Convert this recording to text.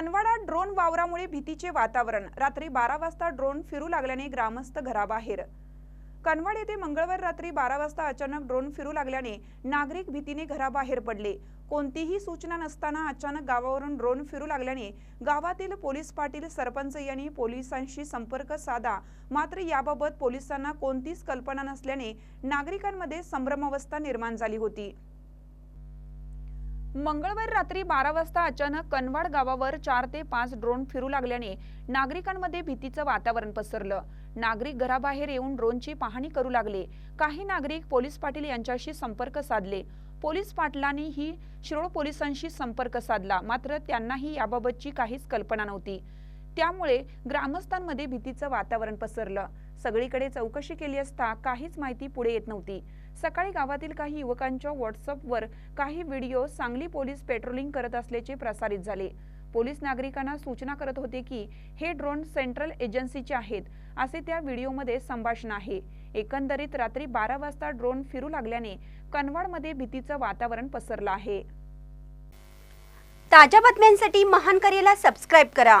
कनवाडात drone वावरामुळे भीतीचे वातावरण. रात्री बारा वाजता ड्रोन फिरू लागल्याने ग्रामस्थ घराबाहेर. कनवाड येथे मंगळवार रात्री बारा वाजता अचानक ड्रोन फिरू लागल्याने नागरिक भीतीने घराबाहेर पडले. कोणतीही सूचना नसताना अचानक गावावरून ड्रोन फिरू लागल्याने गावातील पोलीस पाटील सरपंच यांनी पोलिसांशी संपर्क साधा. मात्र याबाबत पोलिसांना कोणतीच कल्पना नसल्याने नागरिकांमध्ये संभ्रमावस्था निर्माण झाली होती. मंगळवार रात्री बारा वाजता अचानक कनवाड गावावर चार ते पाच ड्रोन फिरू लागल्याने नागरिकांमध्ये भीतीचं वातावरण पसरलं. नागरिक घराबाहेर येऊन ड्रोनची पाहणी करू लागले. काही नागरिक पोलीस पाटील यांच्याशी संपर्क साधले. पोलीस पाटलांनीही शिरोळ पोलिसांशी संपर्क साधला. मात्र त्यांनाही याबाबतची काहीच कल्पना नव्हती. त्यामुळे ग्रामस्थांमध्ये भीतीचं वातावरण पसरलं. सगळीकडे चौकशी केली असता काहीच माहिती पुढे येत नव्हती. सकाळी गावातील काही युवकांच्या व्हॉट्सअपवर काही व्हिडिओ सांगली पोलीस पेट्रोलिंग करत असल्याचे प्रसारित झाले. पोलीस नागरिकांना सूचना करत होते की हे ड्रोन सेंट्रल एजन्सीचे आहेत असे त्या व्हिडिओमध्ये संभाषण आहे. एकंदरीत रात्री बारा वाजता ड्रोन फिरू लागल्याने कनवाडमध्ये भीतीचं वातावरण पसरलं आहे. ताज्या बातम्यांसाठी महान करेला सबस्क्राईब करा.